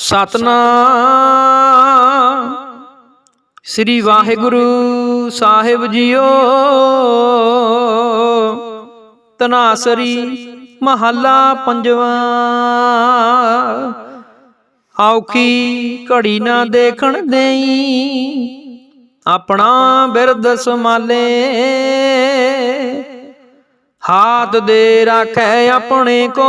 ਸਤਨਾਮ। ਸ੍ਰੀ ਵਾਹਿਗੁਰੂ ਸਾਹਿਬ ਜੀਓ। ਤਨਾਸਰੀ ਮਹੱਲਾ ਪੰਜਵਾਂ। ਔਖੀ ਘੜੀ ਨਾ ਦੇਖਣ ਦੇਈ। ਆਪਣਾ ਬਿਰਦ ਸੰਭਾਲੇ। ਹਾਥ ਦੇ ਰੱਖੈ ਆਪਣੇ ਕੋ।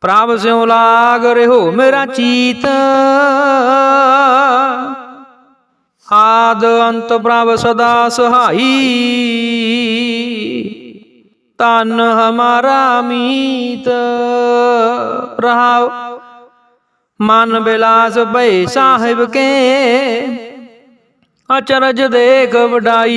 ਪ੍ਰਭ ਸਿਉ ਲਾਗ ਰਹੋ ਮੇਰਾ ਚੀਤ। ਆਦ ਅੰਤ ਪ੍ਰਭ ਸਦਾ ਸਹਾਈ। ਤਨ ਹਮਾਰਾ ਮੀਤ। ਰਹਾਉ, ਮਨ ਬਿਲਾਸ ਭਈ ਸਾਹਿਬ ਕੇ। ਅਚਰਜ ਦੇਖ ਵਡਾਈ।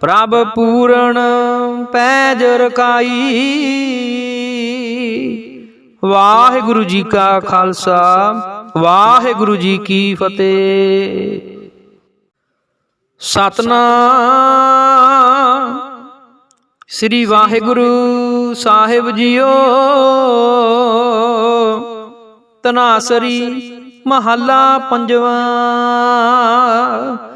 ਪ੍ਰਭ ਪੂਰਨ ਪੈਜ ਰਕਾਈ ਵਾਹਿਗੁਰੂ ਜੀ ਕਾ ਖਾਲਸਾ, ਵਾਹਿਗੁਰੂ ਜੀ ਕੀ ਫਤਿਹ। ਸਤਨਾਮ। ਸ੍ਰੀ ਵਾਹਿਗੁਰੂ ਸਾਹਿਬ ਜੀਓ। ਤਨਾਸਰੀ ਮਹੱਲਾ ਪੰਜਵਾਂ।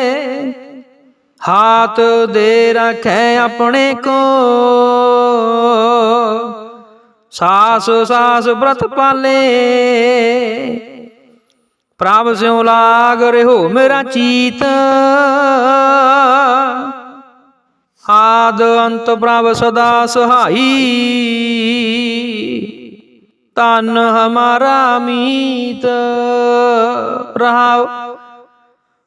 ਹਾਥ ਦੇ ਰੱਖੈ ਆਪਣੇ ਕੋ ਸਾਸ ਸਾਸ ਬ੍ਰਤ ਪਾਲੇ। ਪ੍ਰਭ ਸਿਉ ਲਾਗ ਰਹੋ ਮੇਰਾ ਚੀਤ। ਆਦ ਅੰਤ ਪ੍ਰਭ ਸਦਾ ਸਹਾਈ। ਤਨ ਹਮਾਰਾ ਮੀਤ। ਰਹਾਉ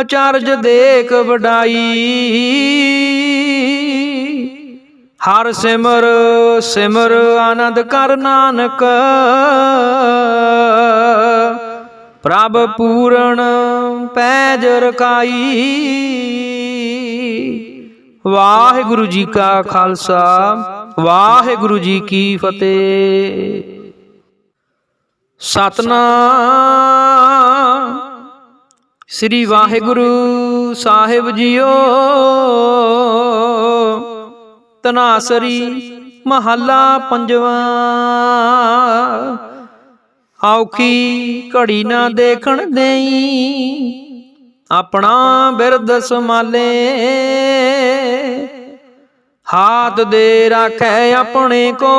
ਅਚਰਜ ਦੇਖ ਵਡਾਈ। ਹਰ ਸਿਮਰ ਸਿਮਰ ਆਨੰਦ ਕਰ ਨਾਨਕ। ਪ੍ਰਭ ਪੂਰਨ ਪੈਜ ਰਕਾਈ ਵਾਹਿਗੁਰੂ ਜੀ ਕਾ ਖਾਲਸਾ, ਵਾਹਿਗੁਰੂ ਜੀ ਕੀ ਫਤਿਹ। ਸਤਨਾਮ ਸ੍ਰੀ ਵਾਹਿਗੁਰੂ ਸਾਹਿਬ ਜੀਓ। ਤਨਾਸਰੀ ਮਹੱਲਾ ਪੰਜਵਾਂ। ਔਖੀ ਘੜੀ ਨਾ ਦੇਖਣ ਦੇਈ। ਆਪਣਾ ਬਿਰਦ ਸੰਭਾਲੇ। ਹਾਥ ਦੇ ਰੱਖੈ ਆਪਣੇ ਕੋ।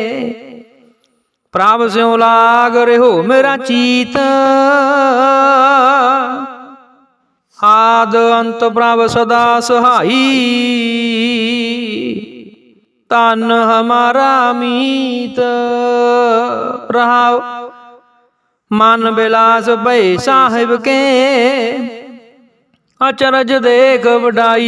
ਪ੍ਰਭ ਸਿਉ ਲਾਗ ਰਹਿਓ ਮੇਰਾ ਚੀਤ। ਆਦ ਅੰਤ ਪ੍ਰਭ ਸਦਾ ਸਹਾਈ। ਤਨ ਹਮਾਰਾ ਮੀਤ। ਰਹਾਉ ਮਨ ਬਿਲਾਸ ਭਈ ਸਾਹਿਬ ਕੇ। ਅਚਰਜ ਦੇਖ ਵਡਾਈ।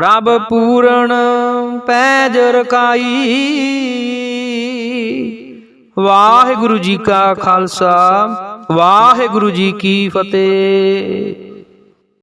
ਪ੍ਰਭ ਪੂਰਨ ਪੈਜ ਰਕਾਈ ਵਾਹਿਗੁਰੂ ਜੀ ਕਾ ਖਾਲਸਾ ਵਾਹਿਗੁਰੂ ਜੀ ਕੀ ਫਤਿਹ।